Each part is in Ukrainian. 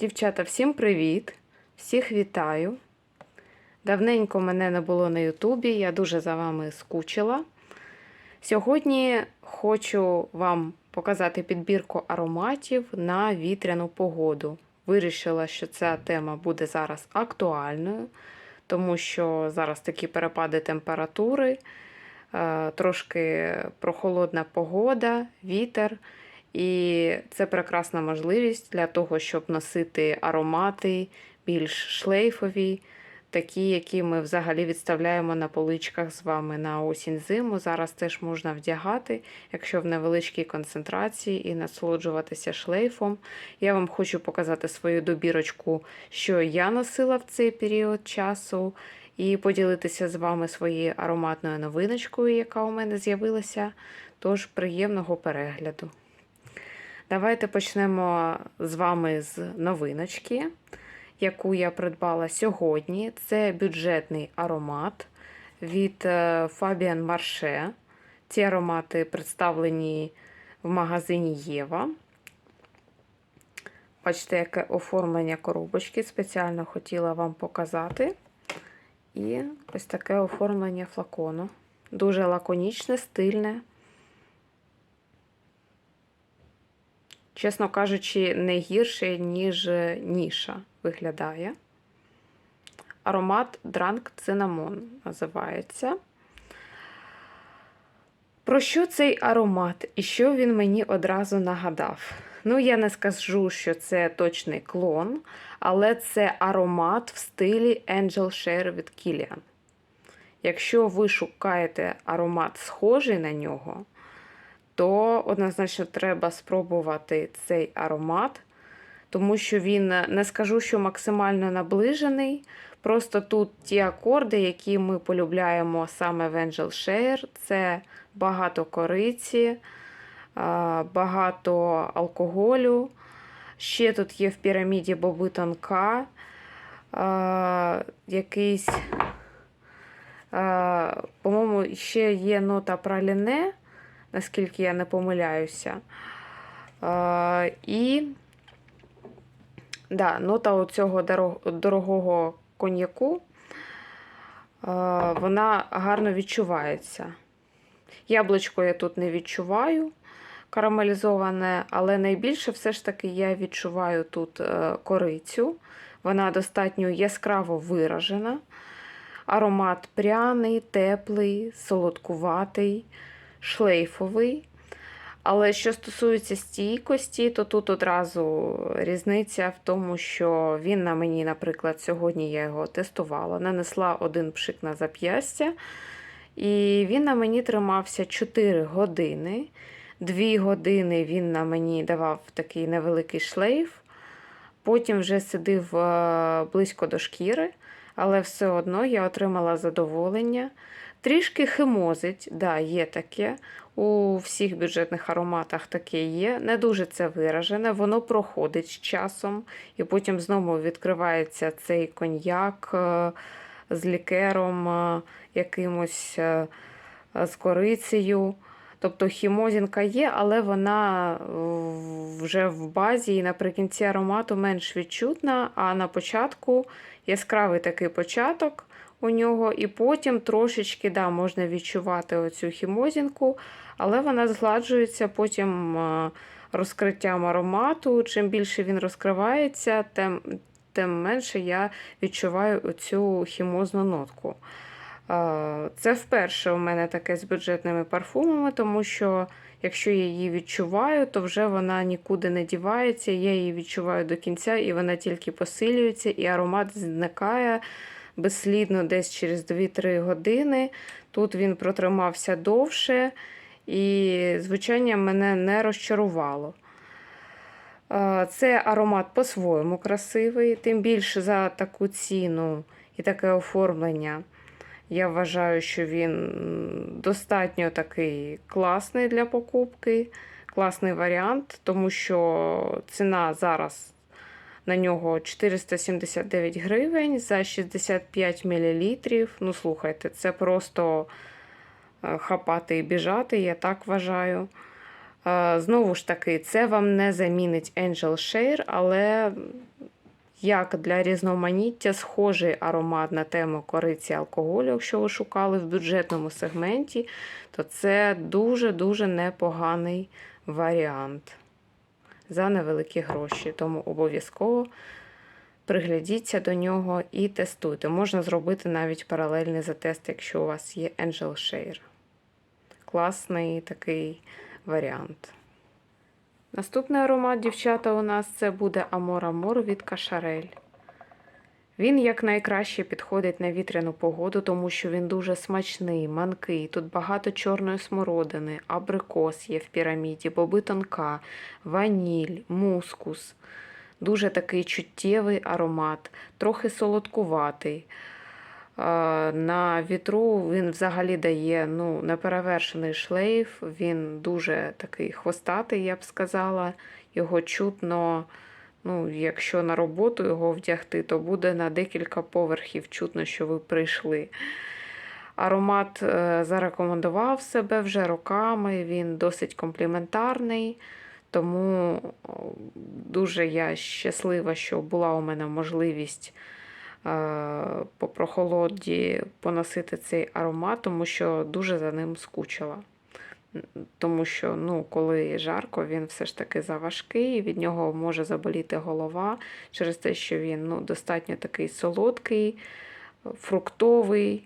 Дівчата, всім привіт! Всіх вітаю! Давненько мене не було на Ютубі, я дуже за вами скучила. Сьогодні хочу вам показати підбірку ароматів на вітряну погоду. Вирішила, що ця тема буде зараз актуальною, тому що зараз такі перепади температури, е, трошки прохолодна погода, вітер. І це прекрасна можливість для того, щоб носити аромати більш шлейфові, такі, які ми взагалі відставляємо на поличках з вами на осінь-зиму. Зараз теж можна вдягати, якщо в невеличкій концентрації, і насолоджуватися шлейфом. Я вам хочу показати свою добірочку, що я носила в цей період часу, і поділитися з вами своєю ароматною новиночкою, яка у мене з'явилася. Тож приємного перегляду. Давайте почнемо з вами з новиночки, яку я придбала сьогодні. Це бюджетний аромат від Fabian Marche. Ці аромати представлені в магазині Єва. Бачите, яке оформлення коробочки. Спеціально хотіла вам показати. І ось таке оформлення флакону. Дуже лаконічне, стильне. Чесно кажучи, не гірше, ніж ніша виглядає. Аромат Drunk Cinnamon називається. Про що цей аромат і що він мені одразу нагадав? Ну, я не скажу, що це точний клон, але це аромат в стилі Angel Share від Kilian. Якщо ви шукаєте аромат схожий на нього, то однозначно треба спробувати цей аромат, тому що він не скажу, що максимально наближений. Просто тут ті акорди, які ми полюбляємо саме в Angel Share, це багато кориці, багато алкоголю. Ще тут є в піраміді боби тонка, якийсь, по-моєму, ще є нота праліне наскільки я не помиляюся. Е, І да, нота цього дорогого коньяку, е, вона гарно відчувається. Яблучко я тут не відчуваю карамелізоване, але найбільше все ж таки я відчуваю тут е, корицю. Вона достатньо яскраво виражена. Аромат пряний, теплий, солодкуватий шлейфовий. Але що стосується стійкості, то тут одразу різниця в тому, що він на мені, наприклад, сьогодні я його тестувала, нанесла один пшик на зап'ястя, і він на мені тримався 4 години. 2 години він на мені давав такий невеликий шлейф, потім вже сидив е, близько до шкіри, але все одно я отримала задоволення. Трішки химозить, да, є таке. У всіх бюджетних ароматах таке є. Не дуже це виражене, воно проходить з часом, і потім знову відкривається цей коньяк е, з лікером, е, якимось е, з корицею. Тобто хімозінка є, але вона вже в базі і наприкінці аромату менш відчутна, а на початку яскравий такий початок у нього, і потім трошечки да, можна відчувати оцю хімозінку, але вона згладжується потім розкриттям аромату. Чим більше він розкривається, тим, тим менше я відчуваю оцю хімозну нотку. Це вперше у мене таке з бюджетними парфумами, тому що якщо я її відчуваю, то вже вона нікуди не дівається. Я її відчуваю до кінця, і вона тільки посилюється, і аромат зникає безслідно десь через 2-3 години. Тут він протримався довше, і звучання мене не розчарувало. Це аромат по-своєму красивий, тим більше за таку ціну і таке оформлення. Я вважаю, що він достатньо такий класний для покупки, класний варіант, тому що ціна зараз на нього 479 гривень за 65 мл. Ну, слухайте, це просто е, хапати і біжати, я так вважаю. Е, знову ж таки, це вам не замінить Angel Share, але як для різноманіття схожий аромат на тему кориці алкоголю, якщо ви шукали в бюджетному сегменті, то це дуже-дуже непоганий варіант за невеликі гроші. Тому обов'язково приглядіться до нього і тестуйте. Можна зробити навіть паралельний затест, якщо у вас є Angel Share. Класний такий варіант. Наступний аромат, дівчата, у нас це буде Amor Amor від Кашарель. Він якнайкраще підходить на вітряну погоду, тому що він дуже смачний, манкий. Тут багато чорної смородини, абрикос є в піраміді, боби тонка, ваніль, мускус. Дуже такий чуттєвий аромат, трохи солодкуватий. На вітру він взагалі дає ну, неперевершений шлейф, він дуже такий хвостатий, я б сказала. Його чутно, ну, якщо на роботу його вдягти, то буде на декілька поверхів чутно, що ви прийшли. Аромат е, зарекомендував себе вже роками, він досить компліментарний. Тому дуже я щаслива, що була у мене можливість е, по прохолоді поносити цей аромат, тому що дуже за ним скучила. Тому що, ну, коли жарко, він все ж таки заважкий, від нього може заболіти голова через те, що він ну, достатньо такий солодкий, фруктовий.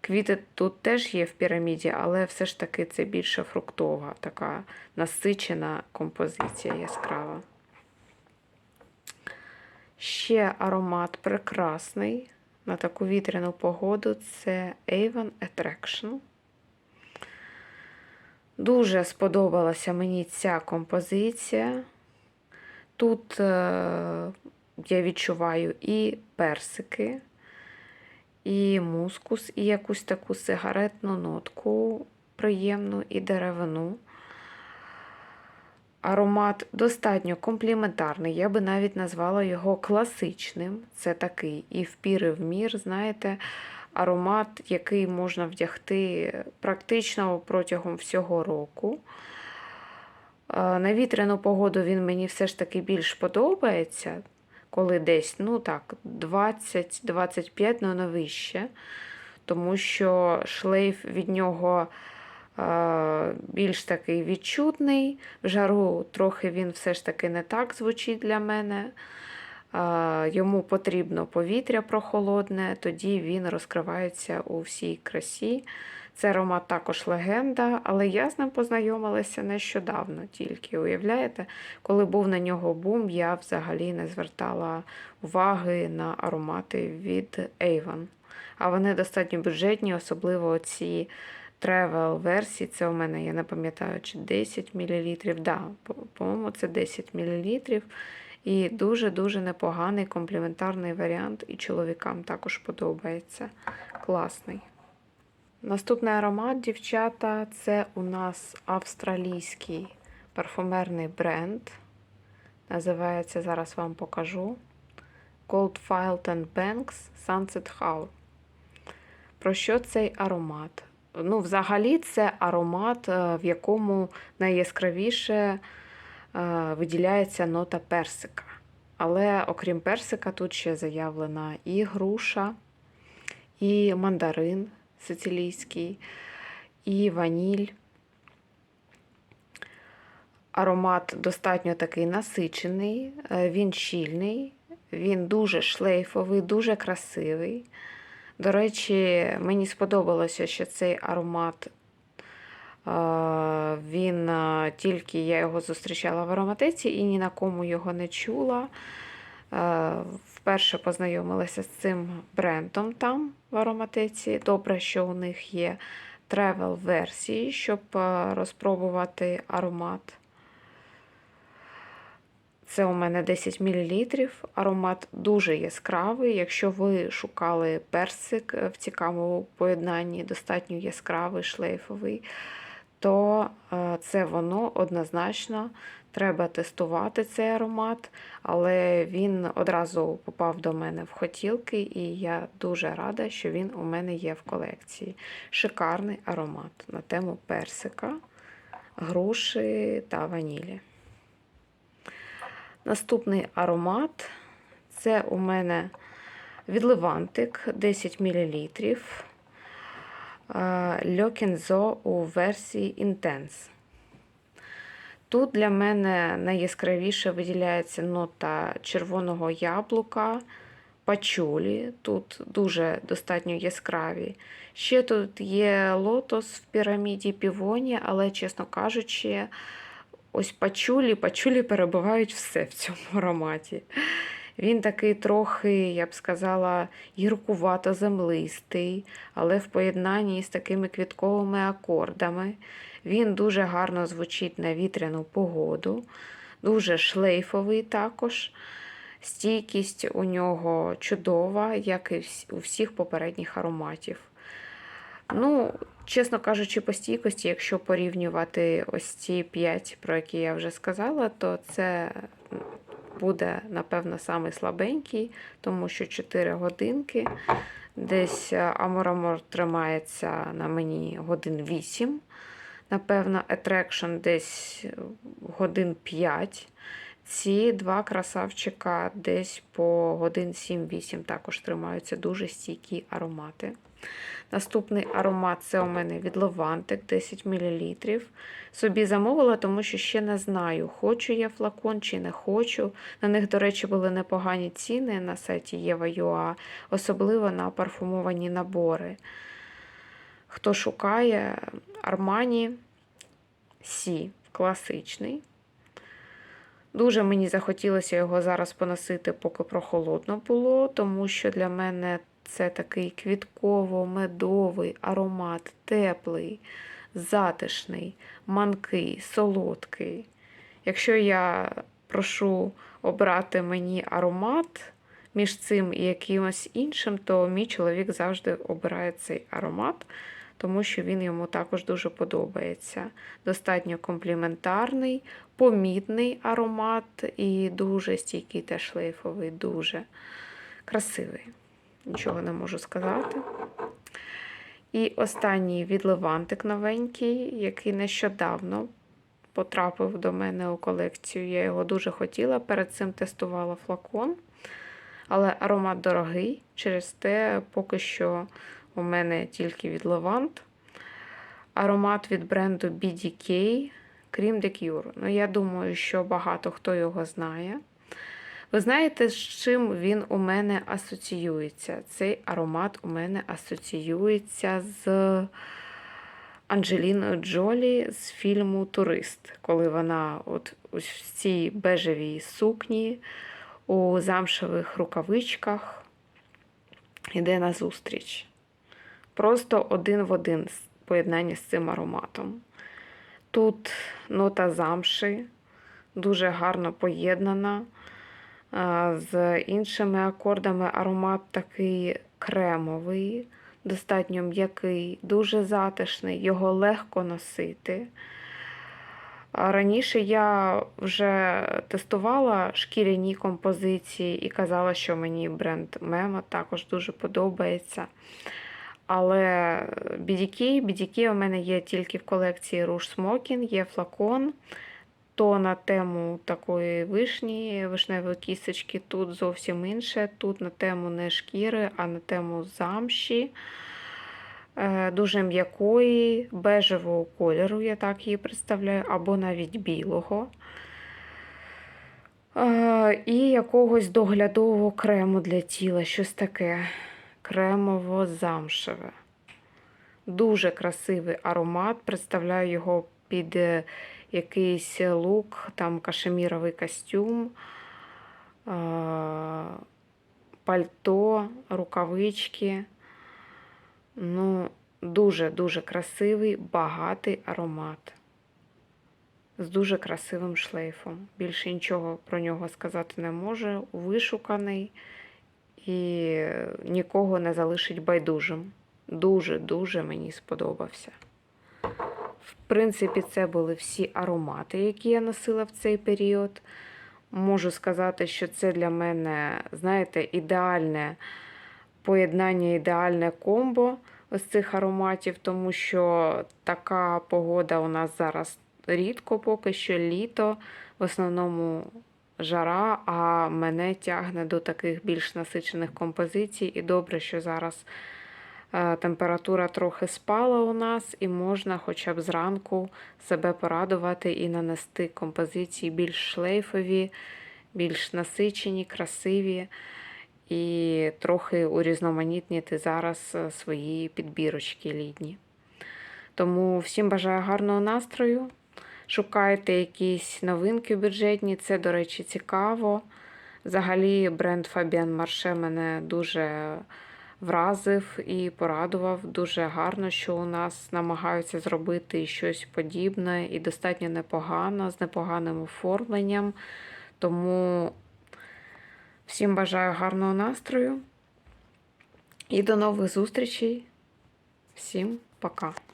Квіти тут теж є в піраміді, але все ж таки це більше фруктова, така насичена композиція яскрава. Ще аромат прекрасний на таку вітряну погоду це Avon Attraction. Дуже сподобалася мені ця композиція. Тут е, я відчуваю і персики, і мускус, і якусь таку сигаретну нотку приємну, і деревину. Аромат достатньо компліментарний, я би навіть назвала його класичним. Це такий і в пір, в мір, знаєте, аромат, який можна вдягти практично протягом всього року. Е, На вітряну погоду він мені все ж таки більш подобається, коли десь, ну так, 20-25, ну не вище, тому що шлейф від нього е, більш такий відчутний. В жару трохи він все ж таки не так звучить для мене. Йому потрібно повітря прохолодне, тоді він розкривається у всій красі. Це аромат також легенда, але я з ним познайомилася нещодавно тільки. Уявляєте, коли був на нього бум, я взагалі не звертала уваги на аромати від Avon. А вони достатньо бюджетні, особливо ці тревел версії. Це у мене, я не пам'ятаю, чи 10 мл. Да, по-моєму, це 10 мл. І дуже-дуже непоганий компліментарний варіант, і чоловікам також подобається. Класний. Наступний аромат, дівчата, це у нас австралійський парфумерний бренд. Називається, зараз вам покажу. Gold Filed Banks Sunset Hour. Про що цей аромат? Ну, взагалі, це аромат, е, в якому найяскравіше виділяється нота персика. Але окрім персика, тут ще заявлена і груша, і мандарин сицилійський, і ваніль. Аромат достатньо такий насичений, е, він щільний, він дуже шлейфовий, дуже красивий. До речі, мені сподобалося, що цей аромат, е, він тільки я його зустрічала в ароматеці і ні на кому його не чула. Вперше познайомилася з цим брендом там в ароматеці. Добре, що у них є тревел-версії, щоб е, розпробувати аромат. Це у мене 10 мл. Аромат дуже яскравий. Якщо ви шукали персик е, в цікавому поєднанні, достатньо яскравий, шлейфовий, то е, це воно однозначно. Треба тестувати цей аромат, але він одразу попав до мене в хотілки, і я дуже рада, що він у мене є в колекції. Шикарний аромат на тему персика, груші та ванілі. Наступний аромат Це у мене відливантик 10 мл. Льокінзо у версії Intense. Тут для мене найяскравіше виділяється нота червоного яблука, пачулі. Тут дуже достатньо яскраві. Ще тут є лотос в піраміді півоні, але, чесно кажучи, ось пачулі, пачулі перебувають все в цьому ароматі. Він такий трохи, я б сказала, гіркувато землистий, але в поєднанні з такими квітковими акордами. Він дуже гарно звучить на вітряну погоду, дуже шлейфовий також. Стійкість у нього чудова, як і у всіх попередніх ароматів. Ну, чесно кажучи, по стійкості, якщо порівнювати ось ці 5, про які я вже сказала, то це буде, напевно, самий слабенький, тому що 4 годинки. Десь Аморамор тримається на мені годин 8. Напевно, Attraction десь годин 5. Ці два красавчика десь по годин 7-8 також тримаються дуже стійкі аромати. Наступний аромат це у мене від Ловантик 10 мл. Собі замовила, тому що ще не знаю, хочу я флакон чи не хочу. На них, до речі, були непогані ціни на сайті Єва.ua, особливо на парфумовані набори. Хто шукає Armani Сі класичний. Дуже мені захотілося його зараз поносити, поки прохолодно було, тому що для мене це такий квітково-медовий аромат, теплий, затишний, манкий, солодкий. Якщо я прошу обрати мені аромат між цим і якимось іншим, то мій чоловік завжди обирає цей аромат, тому що він йому також дуже подобається. Достатньо компліментарний, помітний аромат і дуже стійкий та шлейфовий, дуже красивий. Нічого не можу сказати. І останній відливантик новенький, який нещодавно потрапив до мене у колекцію. Я його дуже хотіла. Перед цим тестувала флакон. Але аромат дорогий, через те поки що у мене тільки від Левант. Аромат від бренду BDK Cream de. Ну, я думаю, що багато хто його знає. Ви знаєте, з чим він у мене асоціюється? Цей аромат у мене асоціюється з Анджеліною Джолі з фільму Турист, коли вона от в цій бежевій сукні у замшевих рукавичках йде на зустріч. Просто один в один поєднання з цим ароматом. Тут нота замши дуже гарно поєднана. З іншими акордами аромат такий кремовий, достатньо м'який, дуже затишний, його легко носити. Раніше я вже тестувала шкіряні композиції і казала, що мені бренд Memo також дуже подобається. Але BDK, BDK у мене є тільки в колекції Rouge Smoking, є флакон. То на тему такої вишні, вишневої кісточки, тут зовсім інше. Тут на тему не шкіри, а на тему замші. Е, Дуже м'якої, бежевого кольору, я так її представляю, або навіть білого. Е, І якогось доглядового крему для тіла, щось таке кремово-замшеве. Дуже красивий аромат. Представляю його під е, якийсь лук, там кашеміровий костюм, е, пальто, рукавички. Ну, дуже-дуже красивий, багатий аромат. З дуже красивим шлейфом. Більше нічого про нього сказати не можу. Вишуканий і нікого не залишить байдужим. Дуже-дуже мені сподобався. В принципі, це були всі аромати, які я носила в цей період. Можу сказати, що це для мене, знаєте, ідеальне поєднання, ідеальне комбо ось цих ароматів, тому що така погода у нас зараз рідко, поки що літо. В основному жара, а мене тягне до таких більш насичених композицій. І добре, що зараз температура трохи спала у нас, і можна хоча б зранку себе порадувати і нанести композиції більш шлейфові, більш насичені, красиві. І трохи урізноманітніти зараз е, свої підбірочки літні. Тому всім бажаю гарного настрою. Шукайте якісь новинки бюджетні, це, до речі, цікаво. Взагалі, бренд Fabian Marche мене дуже вразив і порадував. Дуже гарно, що у нас намагаються зробити щось подібне і достатньо непогано, з непоганим оформленням. Тому всім бажаю гарного настрою і до нових зустрічей. Всім пока!